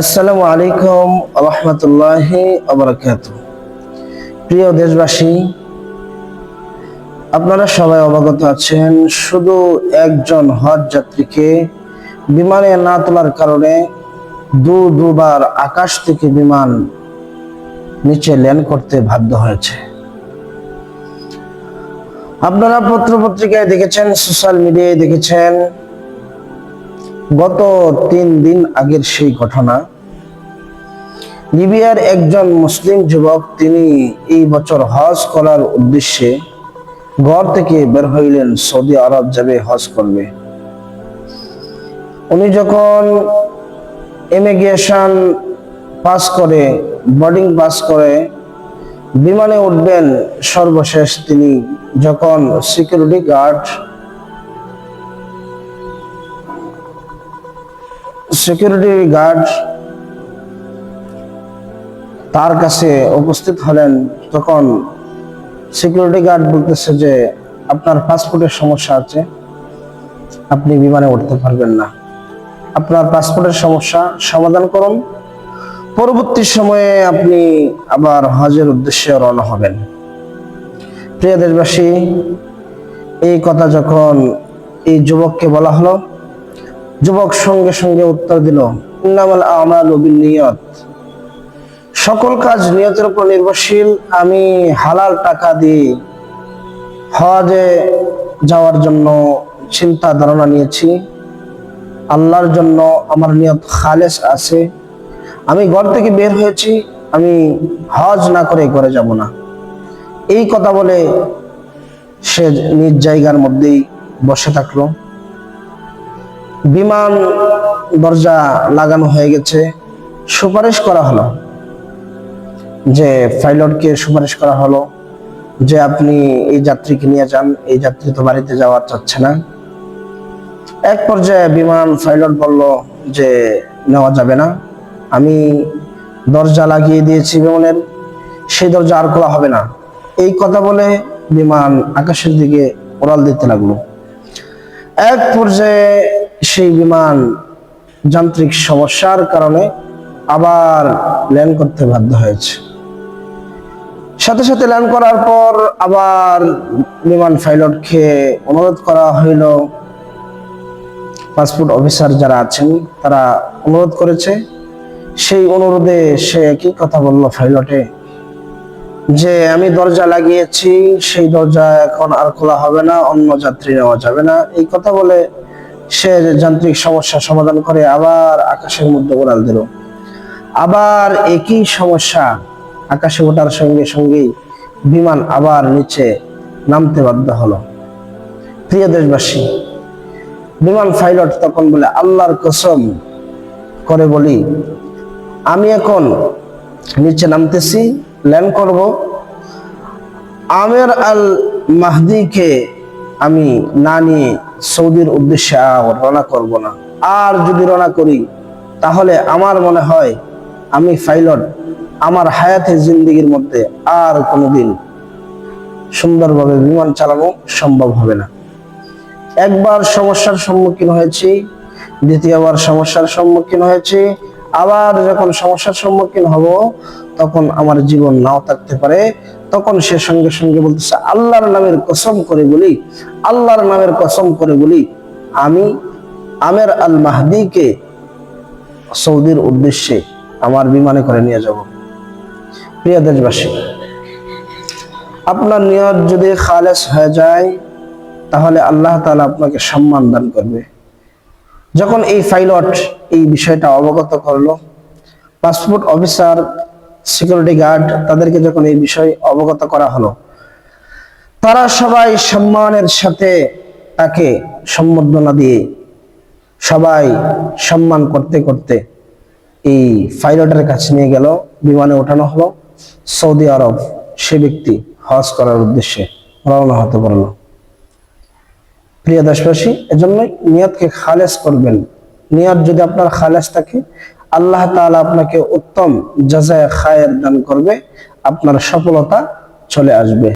আসসালামু আলাইকুম রহমতুল্লাহ আবরাকাত প্রিয় দেশবাসী, আপনারা সবাই অবগত আছেন, শুধু একজন হজ যাত্রীকে বিমানে না তোলার কারণে দু দুবার আকাশ থেকে বিমান নিচে ল্যান্ড করতে বাধ্য হয়েছে। আপনারা পত্র পত্রিকায় দেখেছেন, সোশ্যাল মিডিয়ায় দেখেছেন গত তিন দিন আগের সেই ঘটনা, লিবিয়ার একজন মুসলিম যুবক, তিনি এই বছর হজ করার উদ্দেশ্যে ঘর থেকে বের হইলেন, সৌদি আরব যাবে হজ করবে। উনি যখন ইমিগ্রেশন পাস করে বোর্ডিং পাস করে, বিমানে উঠবেন, সর্বশেষ তিনি যখন সিকিউরিটি গার্ড সিকিউরিটি গার্ড তার কাছে উপস্থিত হলেন তখন সিকিউরিটি গার্ড বলতেছে যে, আপনার পাসপোর্টের সমস্যা আছে। আপনি বিমানে উঠতে পারবেন না। আপনার পাসপোর্টের সমস্যা সমাধান করুন। পরবর্তী সময়ে আপনি আবার হজের উদ্দেশ্যে রওনা হবেন। প্রিয় দেশবাসী, এই কথা যখন এই যুবককে বলা হলো যুবক সঙ্গে সঙ্গে উত্তর দিল, ইন্নামাল আমাল নিয়ত সকল কাজ নিয়তের উপর নির্ভরশীল, আমি হালাল টাকা দিয়ে হজে যাওয়ার জন্য চিন্তা ধারণা নিয়েছি। আল্লাহর জন্য আমার নিয়ত খালেস আছে। আমি ঘর থেকে বের হয়েছি, আমি হজ না করে ঘরে যাব না। এই কথা বলে সে নিজ জায়গার মধ্যেই বসে থাকল। বিমান দরজা লাগানো হয়ে গেছে। সুপারিশ করা হলো যে পাইলটকে সুপারিশ করা হলো যে আপনি এই যাত্রীকে নিয়ে যান, এই যাত্রী তো বাড়িতে যাওয়ার চাচ্ছে না। এক পর্যায়ে বিমান পাইলট বলল যে, নেওয়া যাবে না। আমি দরজা লাগিয়ে দিয়েছি বিমানের, সেই দরজা আর খোলা হবে না। এই কথা বলে বিমান আকাশের দিকে ওড়াল দিতে লাগল। এক পর্যায়ে সেই বিমান যান্ত্রিক সমস্যার কারণে আবার ল্যান্ড করতে বাধ্য হয়েছে। সাথে সাথে ল্যান্ড করার পর আবার বিমান পাইলটকে অনুরোধ করা হইল। পাসপোর্ট অফিসার যারা আছেন, তারা অনুরোধ করেছে। সেই অনুরোধে সে একই কথা বলল পাইলটে যে আমি দরজা লাগিয়েছি, সেই দরজা এখন আর খোলা হবে না, অন্য যাত্রী নেওয়া যাবে না। এই কথা বলে সে যান্ত্রিক সমস্যা সমাধান করে, আবার আকাশের মধ্যে উড়াল দিল। আবার একই সমস্যা আকাশে ওঠার সঙ্গে সঙ্গেই বিমান আবার নিচে নামতে বাধ্য হলো। প্রিয় দেশবাসী, বিমান পাইলট তখন বলে, আল্লাহর কসম করে বলি, আমি এখন নিচে নামতেছি ল্যান্ড করব। আমের আল মাহদিকে আমি না নিয়ে সৌদির উদ্দেশ্যে রওনা করব না। আর যদি রওনা করি, তাহলে আমার মনে হয় আমি পাইলট। আমার হায়াতে জিন্দিগির মধ্যে আর কোনোদিন সুন্দরভাবে বিমান চালানো সম্ভব হবে না। একবার সমস্যার সম্মুখীন হয়েছি, দ্বিতীয়বার সমস্যার সম্মুখীন হয়েছি আবার যখন সমস্যার সম্মুখীন হব, তখন আমার জীবন নাও থাকতে পারে। তখন সে সঙ্গে সঙ্গে বলতেছে, আল্লাহর নামের কসম করে বলি, আল্লাহর নামের কসম করে বলি, আমি আমের আল মাহদিকে সৌদির উদ্দেশ্যে আমার বিমানে করে নিয়ে যাব। প্রিয় দেশবাসী, আপনার নিয়ত যদি খালেস হয়ে যায়, তাহলে আল্লাহ তাআলা আপনাকে সম্মান দান করবে। যখন এই পাইলট এই বিষয়টা অবগত করল, পাসপোর্ট অফিসার সিকিউরিটি গার্ড তাদেরকে যখন এই বিষয় অবগত করা হলো, তারা সবাই সম্মানের সাথে তাকে সম্বর্ধনা দিয়ে সবাই সম্মান করতে করতে এই পাইলটের কাছে নিয়ে গেল, বিমানে ওঠানো হলো। সৌদি আরব সে ব্যক্তি হজ করার উদ্দেশ্যে রওনা হতে পারল। প্রিয় দেশবাসী, এজন্যই নিয়াতকে খালেস করবেন। নিয়াত যদি আপনার খালেস থাকে, আল্লাহ তালা আপনাকে উত্তম জাজায় খায়ের দান করবে, আপনার সফলতা চলে আসবে।